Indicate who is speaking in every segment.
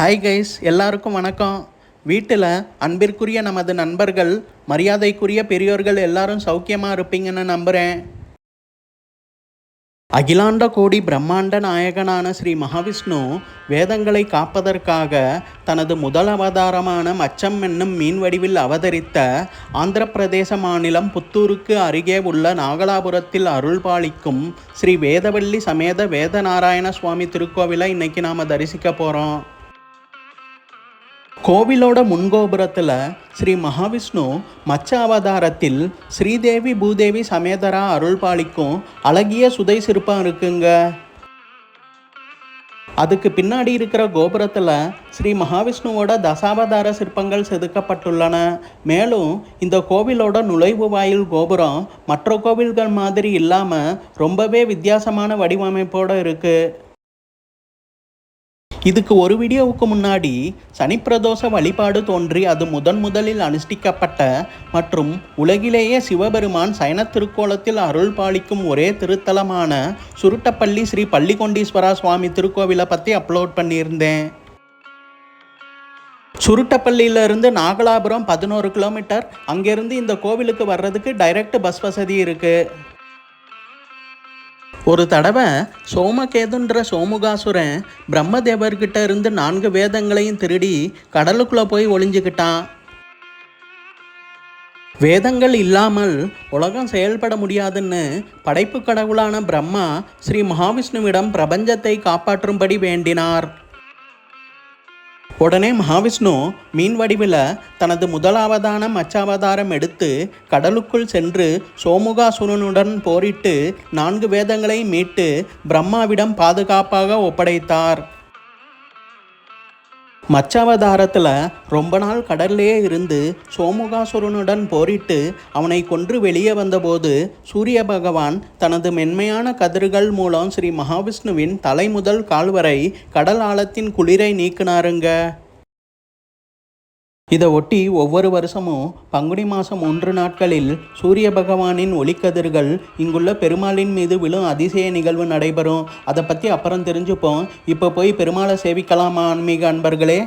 Speaker 1: Hi guys எல்லாருக்கும் வணக்கம். வீட்டில் அன்பிற்குரிய நமது நண்பர்கள் மரியாதைக்குரிய பெரியோர்கள் எல்லாரும் சௌக்கியமாக இருப்பீங்கன்னு நம்புகிறேன் அகிலாண்ட கோடி பிரம்மாண்ட நாயகனான ஸ்ரீ மகாவிஷ்ணு வேதங்களை காப்பதற்காக தனது முதல் அவதாரமான மச்சம் என்னும் மீன் வடிவில் அவதரித்த ஆந்திர பிரதேச மாநிலம் புத்தூருக்கு அருகே உள்ள நாகலாபுரத்தில் அருள்பாலிக்கும் ஸ்ரீ வேதவள்ளி சமேத வேதநாராயண சுவாமி திருக்கோவிலை இன்னைக்கு நாம் தரிசிக்க போகிறோம் கோவிலோட முன்கோபுரத்தில் ஸ்ரீ மகாவிஷ்ணு மச்ச அவதாரத்தில் ஸ்ரீதேவி பூதேவி சமேதரா அருள்பாளிக்கும் அழகிய சுதை சிற்பம் இருக்குங்க. அதுக்கு பின்னாடி இருக்கிற கோபுரத்தில் ஸ்ரீ மகாவிஷ்ணுவோட தசாவதார சிற்பங்கள் செதுக்கப்பட்டுள்ளன. மேலும் இந்த கோவிலோட நுழைவு வாயில் கோபுரம் மற்ற கோவில்கள் மாதிரி இல்லாமல் ரொம்பவே வித்தியாசமான வடிவமைப்போடு இருக்குது இதுக்கு ஒரு வீடியோவுக்கு முன்னாடி சனிப்பிரதோஷ வழிபாடு தோன்றி அது முதன் முதலில் அனுஷ்டிக்கப்பட்ட மற்றும் உலகிலேயே சிவபெருமான் சயன திருக்கோலத்தில் அருள் பாலிக்கும் ஒரே திருத்தலமான சுருட்டப்பள்ளி ஸ்ரீ பள்ளிகொண்டீஸ்வரா சுவாமி திருக்கோவிலை பற்றி அப்லோட் பண்ணியிருந்தேன். சுருட்டப்பள்ளியிலிருந்து நாகலாபுரம் பதினோரு கிலோமீட்டர் அங்கேருந்து இந்த கோவிலுக்கு வர்றதுக்கு டைரக்ட் பஸ் வசதி இருக்குது ஒரு தடவை சோமகேதுன்ற சோமுகாசுரன் பிரம்மதேவர்கிட்ட இருந்து நான்கு வேதங்களையும் திருடி கடலுக்குள்ளே போய் ஒளிஞ்சுக்கிட்டான். வேதங்கள் இல்லாமல் உலகம் செயல்பட முடியாதுன்னு படைப்பு கடவுளான பிரம்மா ஸ்ரீ மகாவிஷ்ணுவிடம் பிரபஞ்சத்தை காப்பாற்றும்படி வேண்டினார். உடனே மகாவிஷ்ணு மீன் வடிவில் தனது முதலாவதான மச்சாவதாரம் எடுத்து கடலுக்குள் சென்று சோமுகாசுரனுடன் போரிட்டு நான்கு வேதங்களை மீட்டு பிரம்மாவிடம் பாதுகாப்பாக ஒப்படைத்தார். மச்சாவதாரத்தில் ரொம்ப நாள் கடல்லே இருந்து சோமுகாசுரனுடன் போரிட்டு அவனை கொன்று வெளியே வந்தபோது சூரிய பகவான் தனது மென்மையான கதிர்கள் மூலம் ஸ்ரீ மகாவிஷ்ணுவின் தலை முதல் கால் வரை கடல் ஆழத்தின் குளிரை நீக்கினாருங்க. இதை ஒட்டி ஒவ்வொரு வருஷமும் பங்குனி மாதம் ஒன்று நாட்களில் சூரிய பகவானின் ஒளிக்கதிர்கள் இங்குள்ள பெருமாளின் மீது விழும் அதிசய நிகழ்வு நடைபெறும். அதை பற்றி அப்புறம் தெரிஞ்சுப்போம். இப்போ போய் பெருமாளை சேவிக்கலாமா ஆன்மீக அன்பர்களே?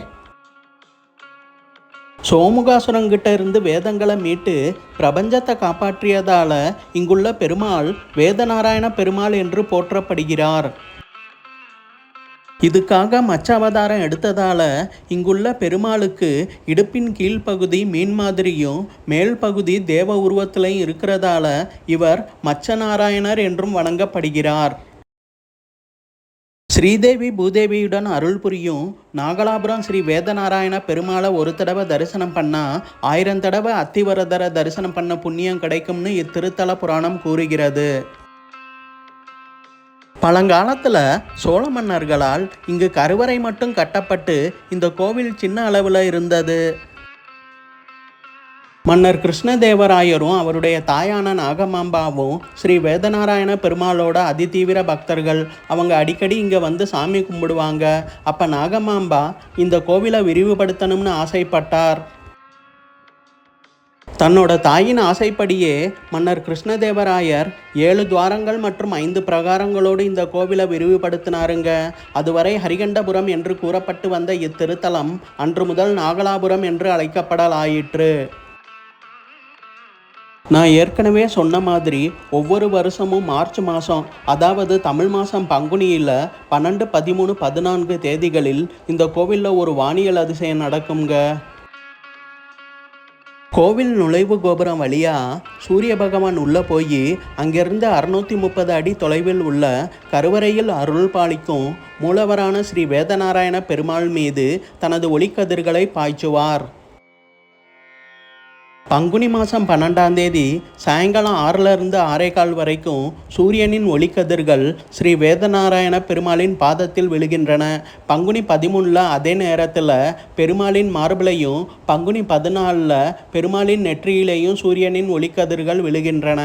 Speaker 1: சோமுகாசுரங்கிட்ட இருந்து வேதங்களை மீட்டு பிரபஞ்சத்தை காப்பாற்றியதால் இங்குள்ள பெருமாள் வேதநாராயண பெருமாள் என்று போற்றப்படுகிறார். இதுக்காக மச்ச அவதாரம் எடுத்ததால இங்குள்ள பெருமாளுக்கு இடுப்பின் கீழ்ப்பகுதி மீன் மாதிரியும் மேல் பகுதி தேவ உருவத்திலையும் இருக்கிறதால இவர் மச்ச நாராயணர் என்றும் வணங்கப்படுகிறார். ஸ்ரீதேவி பூதேவியுடன் அருள் புரியும் நாகலாபுரம் ஸ்ரீ வேதநாராயண பெருமாளை ஒரு தடவை தரிசனம் பண்ணா ஆயிரம் தடவை அத்திவரதரை தரிசனம் பண்ண புண்ணியம் கிடைக்கும்னு இத்திருத்தல புராணம் கூறுகிறது. பழங்காலத்தில் சோழ மன்னர்களால் இங்கு கருவறை மட்டும் கட்டப்பட்டு இந்த கோவில் சின்ன அளவில் இருந்தது. மன்னர் கிருஷ்ணதேவராயரும் அவருடைய தாயான நாகமாம்பாவும் ஸ்ரீ வேதநாராயண பெருமாளோட அதிதீவிர பக்தர்கள் அவங்க அடிக்கடி இங்கே வந்து சாமி கும்பிடுவாங்க. அப்போ நாகமாம்பா இந்த கோவிலை விரிவுபடுத்தணும்னு ஆசைப்பட்டார். தன்னோட தாயின் ஆசைப்படியே மன்னர் கிருஷ்ணதேவராயர் ஏழு துவாரங்கள் மற்றும் ஐந்து பிரகாரங்களோடு இந்த கோவிலை விரிவுபடுத்தினாருங்க. அதுவரை ஹரிகண்டபுரம் என்று கூறப்பட்டு வந்த இத்திருத்தலம் அன்று முதல் நாகலாபுரம் என்று அழைக்கப்படலாயிற்று. நான் ஏற்கனவே சொன்ன மாதிரி ஒவ்வொரு வருஷமும் மார்ச் மாதம் அதாவது தமிழ் மாதம் பங்குனியில் பன்னெண்டு பதிமூணு பதினான்கு தேதிகளில் இந்த கோவிலில் ஒரு வானியல் அதிசயம் நடக்குங்க கோவில் நுழைவு கோபுரம் வழியாக சூரிய பகவான் உள்ளே போய் அங்கிருந்து அறுநூற்றி முப்பது அடி தொலைவில் உள்ள கருவறையில் அருள் பாலிக்கும் மூலவரான ஸ்ரீ வேதநாராயண பெருமாள் மீது தனது ஒளிக்கதிர்களை பாய்ச்சுவார். பங்குனி மாதம் பன்னெண்டாம் தேதி சாயங்காலம் ஆறிலிருந்து ஆறே கால் வரைக்கும் சூரியனின் ஒளிக்கதிர்கள் ஸ்ரீ வேதநாராயண பெருமாளின் பாதத்தில் விழுகின்றன. பங்குனி பதிமூணில் அதே நேரத்தில் பெருமாளின் மார்பிளையும் பங்குனி பதினாலில் பெருமாளின் நெற்றியிலையும் சூரியனின் ஒளிக்கதிர்கள் விழுகின்றன.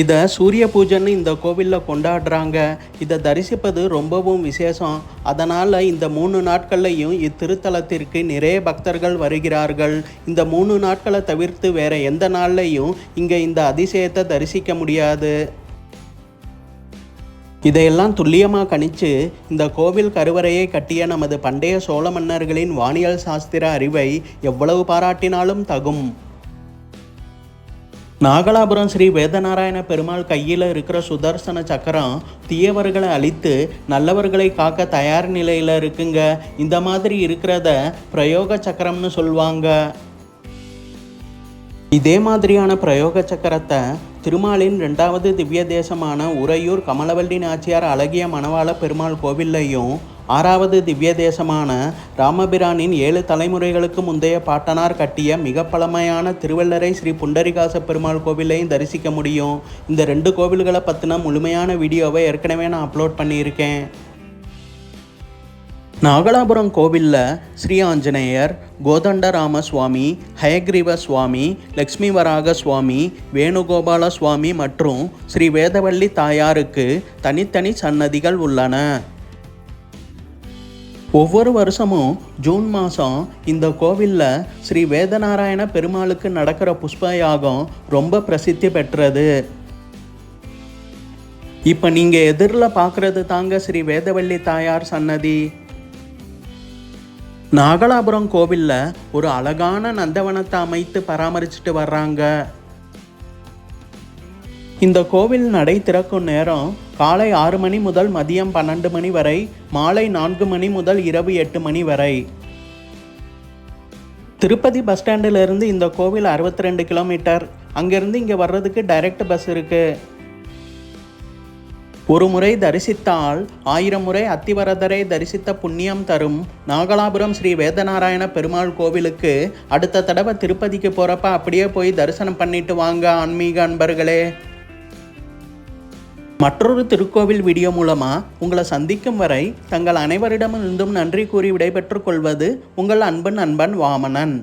Speaker 1: இதை சூரிய பூஜைன்னு இந்த கோவிலில் கொண்டாடுறாங்க. இதை தரிசிப்பது ரொம்பவும் விசேஷம். அதனால் இந்த மூணு நாட்கள்லையும் இத்திருத்தலத்திற்கு நிறைய பக்தர்கள் வருகிறார்கள். இந்த மூணு நாட்களை தவிர்த்து வேற எந்த நாள்லையும் இங்கே இந்த அதிசயத்தை தரிசிக்க முடியாது. இதையெல்லாம் துல்லியமாக கணித்து இந்த கோவில் கருவறையை கட்டிய நமது பண்டைய சோழ மன்னர்களின் வானியல் சாஸ்திர அறிவை எவ்வளவு பாராட்டினாலும் தகும். நாகலாபுரம் ஸ்ரீ வேதநாராயண பெருமாள் கையில் இருக்கிற சுதர்சன சக்கரம் தீயவர்களை அழித்து நல்லவர்களை காக்க தயார் நிலையில் இருக்குங்க. இந்த மாதிரி இருக்கிறத பிரயோக சக்கரம்னு சொல்லுவாங்க. இதே மாதிரியான பிரயோக சக்கரத்தை திருமாலின் ரெண்டாவது திவ்ய தேசமான உறையூர் கமலவல்லி நாச்சியார் அழகிய மணவாள பெருமாள் கோவில்லையும் ஆறாவது திவ்ய தேசமான ராமபிரானின் ஏழு தலைமுறைகளுக்கு முந்தைய பாட்டனார் கட்டிய மிக பழமையான திருவள்ளரை ஸ்ரீ புண்டரிகாச பெருமாள் கோவிலையும் தரிசிக்க முடியும். இந்த ரெண்டு கோவில்களை பற்றின முழுமையான வீடியோவை ஏற்கனவே நான் அப்லோட் பண்ணியிருக்கேன். நாகலாபுரம் கோவிலில் ஸ்ரீ ஆஞ்சநேயர் கோதண்டராம சுவாமி ஹயக்ரீவ சுவாமி லக்ஷ்மி வராக சுவாமி வேணுகோபால சுவாமி மற்றும் ஸ்ரீ வேதவள்ளி தாயாருக்கு தனித்தனி சன்னதிகள் உள்ளன. ஒவ்வொரு வருஷமும் ஜூன் மாதம் இந்த கோவிலில் ஸ்ரீ வேதநாராயண பெருமாளுக்கு நடக்கிற புஷ்ப யாகம் ரொம்ப பிரசித்தி பெற்றது. இப்போ நீங்கள் எதிரில் பார்க்குறது தாங்க ஸ்ரீ வேதவள்ளி தாயார் சன்னதி. நாகலாபுரம் கோவிலில் ஒரு அழகான நந்தவனத்தை அமைத்து பராமரிச்சுட்டு வர்றாங்க. இந்த கோவில் நடை திறக்கும் நேரம் காலை ஆறு மணி முதல் மதியம் பன்னெண்டு மணி வரை மாலை நான்கு மணி முதல் இரவு எட்டு மணி வரை. திருப்பதி பஸ் ஸ்டாண்டிலிருந்து இந்த கோவில் அறுபத்தி ரெண்டு கிலோமீட்டர். அங்கேருந்து இங்கே வர்றதுக்கு டைரக்ட் பஸ் இருக்குது ஒரு முறை தரிசித்தால் ஆயிரம் முறை அத்திவரதரை தரிசித்த புண்ணியம் தரும் நாகலாபுரம் ஸ்ரீ வேதநாராயண பெருமாள் கோவிலுக்கு அடுத்த தடவை திருப்பதிக்கு போகிறப்ப அப்படியே போய் தரிசனம் பண்ணிட்டு வாங்க ஆன்மீக அன்பர்களே. மற்றொரு திருக்கோவில் வீடியோ மூலமாக உங்களை சந்திக்கும் வரை தங்கள் அனைவரிடமிருந்தும் நன்றி கூறி விடைபெற்றுக் கொள்வது உங்கள் அன்பன் அன்பன் வாமனன்.